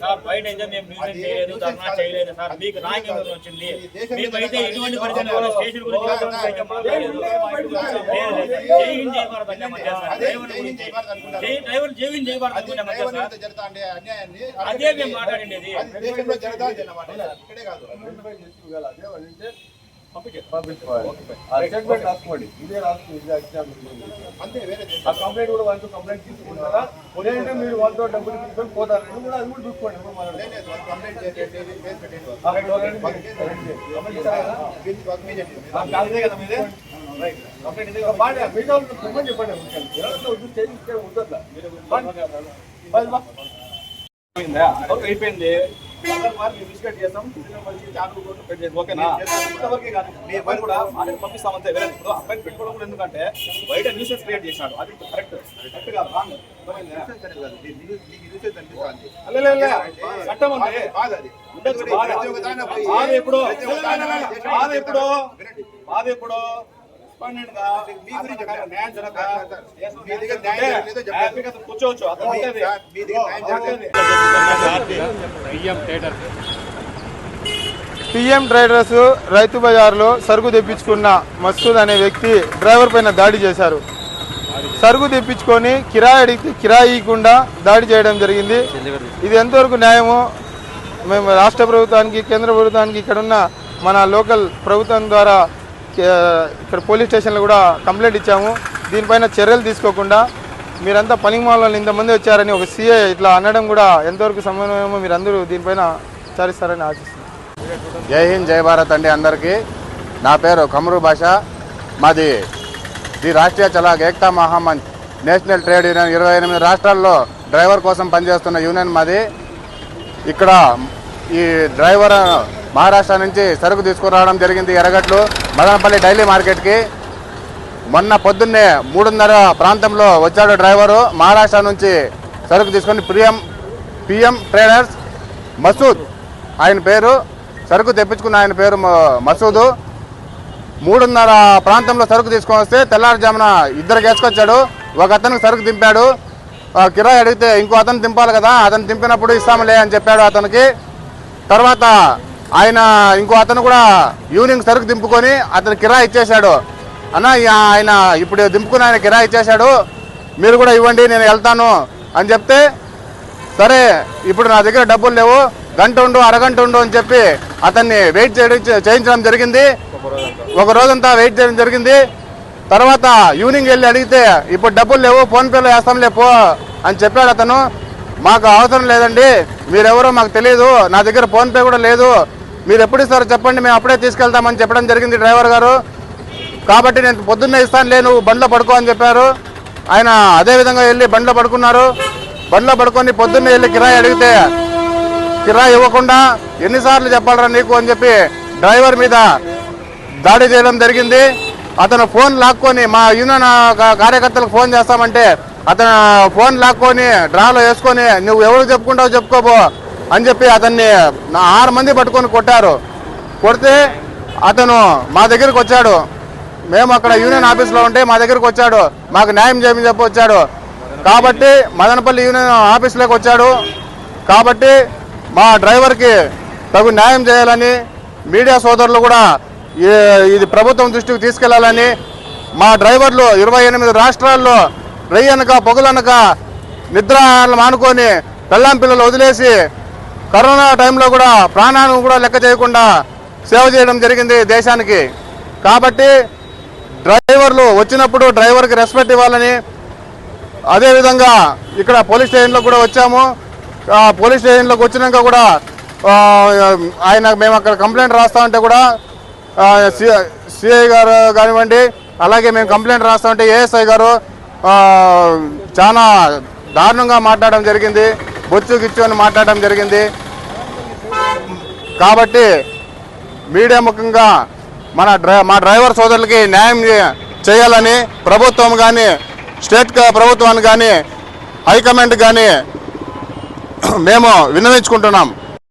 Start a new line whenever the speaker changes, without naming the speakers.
Sir బయట అయితే మేము మ్యూజియం చేయలేదు ధర్నా చేయలేదు సార్. మీకు రాంగ్ ఎవరు వచ్చింది? మేమైతే ఎటువంటి స్టేషన్ గురించి మాట్లాడలేదు. డ్రైవర్ గురించి జై డ్రైవర్ జై హింద్ జై భారత్ అనుకునే మధ్య సార్. అదే మేము మాట్లాడిండేది.
స్టేట్మెంట్ రాసుకోండి. ఇదే రాసుకోండి ఇదే
అంతే వేరే
ఆ కంప్లైంట్ కూడా వాళ్ళతో కంప్లైంట్ తీసుకుంటారా? లేదంటే మీరు వాళ్ళతో డబ్బులు తీసుకొని కూడా అది కూడా చూసుకోండి
కంప్లైంట్
చెప్పండి.
అయిపోయింది. మార్కులు బిస్కెట్ చేస్తాం. ఓకేనా? మీ కూడా పంపిస్తాం అంతే వేరే ఇప్పుడు అబ్బాయిని పెట్టుకోవడం కూడా ఎందుకంటే బయట న్యూసెస్ క్రియేట్ చేసినాడు అది కరెక్ట్ కరెక్ట్ కాదు. రాంగ్?
Nuisance nuisance.
చట్టం
బాధ-.
ఉండొచ్చు ఎప్పుడు బాధ. బాధ ఎప్పుడు కూర్చోవచ్చు.
పిఎం ట్రేడర్స్ రైతు బజార్లో సరుకు తెప్పించుకున్న మసూద్ అనే వ్యక్తి డ్రైవర్ పైన దాడి చేశారు. సరుకు తెప్పించుకొని కిరాయి అడిగితే కిరాయి ఇవ్వకుండా దాడి చేయడం జరిగింది. ఇది ఎంతవరకు న్యాయమో మేము రాష్ట్ర ప్రభుత్వానికి కేంద్ర ప్రభుత్వానికి ఇక్కడున్న మన లోకల్ ప్రభుత్వం ద్వారా ఇక్కడ పోలీస్ స్టేషన్లో కూడా కంప్లైంట్ ఇచ్చాము. దీనిపైన చర్యలు తీసుకోకుండా మీరంతా పనిమాలలో ఇంతమంది వచ్చారని ఒక సీఏ ఇట్లా అనడం కూడా ఎంతవరకు సమన్వయమో మీరందరూ దీనిపైన విచారిస్తారని ఆశిస్తున్నాను
జై హింద్ జై భారత్ అండి అందరికీ. నా పేరు కమరు భాష. మాది the Rashtriya Chalak Ekta Mahamanch national trade union. ఇరవై ఎనిమిది రాష్ట్రాల్లో డ్రైవర్ కోసం పనిచేస్తున్న యూనియన్ మాది. ఇక్కడ ఈ డ్రైవర్ మహారాష్ట్ర నుంచి సరుకు తీసుకురావడం జరిగింది ఎర్రగట్లు మదనపల్లి డైలీ మార్కెట్కి. మొన్న పొద్దున్నే మూడున్నర ప్రాంతంలో వచ్చాడు డ్రైవరు. మహారాష్ట్ర నుంచి సరుకు తీసుకొని పిఎం పిఎం ట్రేడర్స్ మసూద్ ఆయన పేరు సరుకు తెప్పించుకున్న ఆయన పేరు మసూదు. మూడున్నర ప్రాంతంలో సరుకు తీసుకొని వస్తే తెల్లారుజామున ఇద్దరు వేసుకొచ్చాడు ఒక అతనికి సరుకు దింపాడు. కిరాయి అడిగితే ఇంకో అతను దింపాలి కదా అతను దింపినప్పుడు ఇస్తాములే అని చెప్పాడు అతనికి. తర్వాత ఆయన ఇంకో అతను కూడా ఈవినింగ్ సరుకు దింపుకొని అతను కిరా ఇచ్చేశాడు. అన్న ఆయన ఇప్పుడు దింపుకుని ఆయన కిరా ఇచ్చేశాడు. మీరు కూడా ఇవ్వండి నేను వెళ్తాను అని చెప్తే సరే ఇప్పుడు నా దగ్గర డబ్బులు లేవు గంట ఉండు అరగంట ఉండు అని చెప్పి అతన్ని వెయిట్ చేయడం చేయించడం జరిగింది. ఒక రోజంతా వెయిట్ చేయడం జరిగింది. తర్వాత ఈవినింగ్ వెళ్ళి అడిగితే ఇప్పుడు డబ్బులు లేవు ఫోన్పేలో వేస్తాంలే పో అని చెప్పాడు అతను. మాకు అవసరం లేదండి మీరెవరో మాకు తెలియదు నా దగ్గర ఫోన్పే కూడా లేదు మీరు ఎప్పుడు ఇస్తారో చెప్పండి మేము అప్పుడే తీసుకెళ్తామని చెప్పడం జరిగింది డ్రైవర్ గారు. కాబట్టి నేను పొద్దున్నే ఇస్తాను లే నువ్వు బండ్లో పడుకో అని చెప్పారు. ఆయన అదే విధంగా వెళ్ళి బండ్లో పడుకున్నారు. బండ్లో పడుకొని పొద్దున్నే వెళ్ళి కిరాయి అడిగితే కిరాయి ఇవ్వకుండా ఎన్నిసార్లు చెప్పాలరా నీకు? అని చెప్పి డ్రైవర్ మీద దాడి చేయడం జరిగింది. అతను ఫోన్ లాక్కొని మా యూనియన్ కార్యకర్తలకు ఫోన్ చేస్తామంటే అతను ఫోన్ లాక్కొని డ్రాలో వేసుకొని నువ్వు ఎవరు చెప్పుకుంటావు చెప్పుకోబో అని చెప్పి అతన్ని నా ఆరు మంది పట్టుకొని కొట్టారు. కొడితే అతను మా దగ్గరికి వచ్చాడు. మేము అక్కడ యూనియన్ ఆఫీస్లో ఉంటే మా దగ్గరికి వచ్చాడు. మాకు న్యాయం చేయమని చెప్పి వచ్చాడు. కాబట్టి మదనపల్లి యూనియన్ ఆఫీస్లోకి వచ్చాడు. కాబట్టి మా డ్రైవర్కి తగు న్యాయం చేయాలని మీడియా సోదరులు కూడా ఈ- ఇది ప్రభుత్వం దృష్టికి తీసుకెళ్ళాలని మా డ్రైవర్లు ఇరవై ఎనిమిది రాష్ట్రాల్లో రెయ్యనక పొగలనక నిద్ర మానుకొని పెళ్ళాం పిల్లలు వదిలేసి కరోనా టైంలో కూడా ప్రాణాలను కూడా లెక్క చేయకుండా సేవ చేయడం జరిగింది దేశానికి. కాబట్టి డ్రైవర్లు వచ్చినప్పుడు డ్రైవర్కి రెస్పెక్ట్ ఇవ్వాలని అదేవిధంగా ఇక్కడ పోలీస్ స్టేషన్లో కూడా వచ్చాము. పోలీస్ స్టేషన్లోకి వచ్చినాక కూడా ఆయన మేము అక్కడ కంప్లైంట్ రాస్తామంటే కూడా సిఐ గారు కానివ్వండి అలాగే మేము కంప్లైంట్ రాస్తామంటే ఏఎస్ఐ గారు చాలా దారుణంగా మాట్లాడడం జరిగింది. బొచ్చు గిచ్చు అని మాట్లాడడం జరిగింది. కాబట్టి మీడియా ముఖంగా మన డ్రై మా డ్రైవర్ సోదరులకి న్యాయం చేయాలని ప్రభుత్వం కానీ స్టేట్ ప్రభుత్వాన్ని కానీ హైకమాండ్ కానీ మేము విన్నవించుకుంటున్నాం.